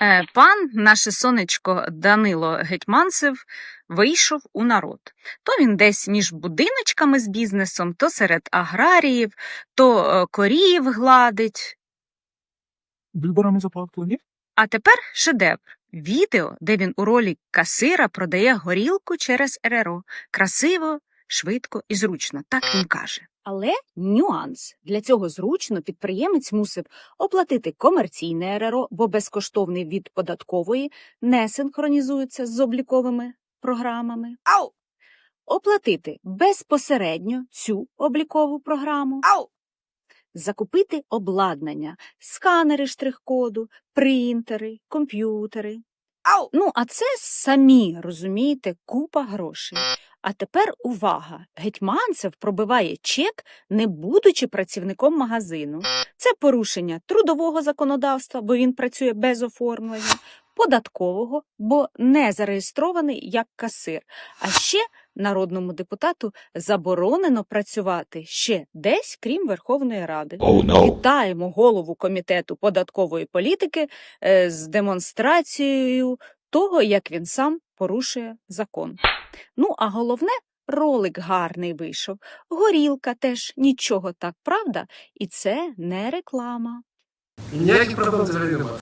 Е, Пан, наше сонечко Данило Гетьманцев, вийшов у народ. То він десь між будиночками з бізнесом, то серед аграріїв, то е, коріїв гладить. Запахло, ні? А тепер шедевр. Відео, де він у ролі касира продає горілку через РРО. Красиво, швидко і зручно, так він каже. Але нюанс. Для цього зручно підприємець мусив оплатити комерційне РРО, бо безкоштовний від податкової не синхронізується з обліковими програмами. Ау! Оплатити безпосередньо цю облікову програму. Ау! Закупити обладнання, сканери штрих-коду, принтери, комп'ютери. Ау! Ну, а це самі, розумієте, купа грошей. А тепер увага! Гетьманцев пробиває чек, не будучи працівником магазину. Це порушення трудового законодавства, бо він працює без оформлення, податкового, бо не зареєстрований як касир. А ще народному депутату заборонено працювати ще десь, крім Верховної Ради. Oh, no. Вітаємо голову комітету податкової політики е, з демонстрацією того, як він сам порушує закон. Ну, а головне, ролик гарний вийшов. Горілка теж нічого так, правда? І це не реклама. Ніяких проблем взагалі немає.